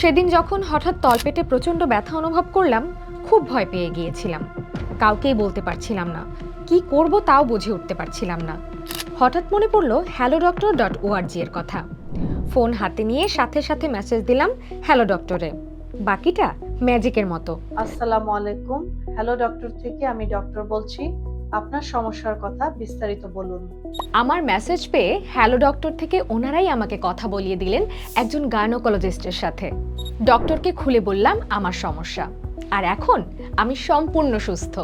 সেদিন যখন হঠাৎ তলপেটে প্রচণ্ড ব্যথা অনুভব করলাম, খুব ভয় পেয়ে গিয়েছিলাম। কাউকেই বলতে পারছিলাম না। কি করব তাও বুঝে উঠতে পারছিলাম না। হঠাৎ মনে পড়ল, হ্যালো, ডক্টর ডট ওআরজি এর কথা। ফোন হাতে নিয়ে সাথে সাথে মেসেজ দিলাম, হ্যালো, ডক্টরে। বাকিটা ম্যাজিকের মতো। আসসালামু আলাইকুম। হ্যালো, ডক্টর থেকে আমি ডক্টর বলছি। আপনার সমস্যার কথা বিস্তারিত বলুন। আমার মেসেজ পেয়ে হ্যালো ডক্টর থেকে ওনারাই আমাকে কথা বলিয়ে দিলেন একজন গায়নোকোলজিস্টের সাথে। ডক্টরকে খুলে বললাম আমার সমস্যা। আর এখন আমি সম্পূর্ণ সুস্থ।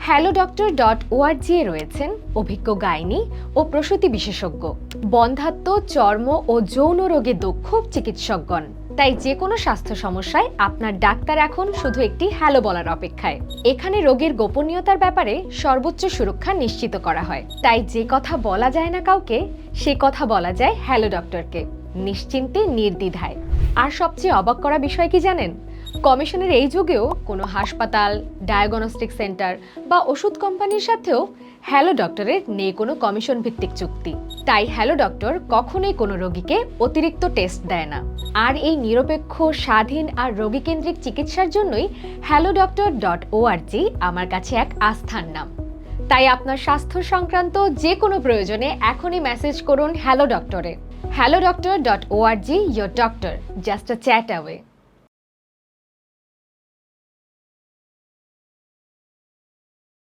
হ্যালো ডক্টর ডট ওআরজি এ রয়েছেন অভিজ্ঞ গাইনি ও প্রসূতি বিশেষজ্ঞ। বন্ধাত্ম, চর্ম ও যৌন রোগে দক্ষ চিকিৎসকগণ। তাই যে কোনো স্বাস্থ্য সমস্যায় আপনার ডাক্তার এখন শুধু একটি হ্যালো বলার অপেক্ষায়। এখানে রোগীর গোপনীয়তার ব্যাপারে সর্বোচ্চ সুরক্ষা নিশ্চিত করা হয়। তাই যে কথা বলা যায় না কাউকে, সে কথা বলা যায় হ্যালো ডক্টরকে। নিশ্চিন্তে, নির্দ্বিধায়। আর সবচেয়ে অবাক করা বিষয় কি জানেন? কমিশনের এই যুগেও কোনো হাসপাতাল ডায়াগনস্টিক সেন্টার বা ওষুধ কোম্পানির সাথেও হ্যালো ডক্টরের নেই কোনো কমিশন ভিত্তিক চুক্তি। তাই হ্যালো ডক্টর কখনোই কোনো রোগীকে অতিরিক্ত টেস্ট দেয় না। আর এই নিরপেক্ষ, স্বাধীন আর রোগীকেন্দ্রিক চিকিৎসার জন্যই হ্যালো ডক্টর ডট ওআরজি আমার কাছে এক আস্থার নাম। তাই আপনার স্বাস্থ্য সংক্রান্ত যে কোনো প্রয়োজনে এখনই মেসেজ করুন hello ডক্টরে। Hello doctor dot org your doctor just a chat away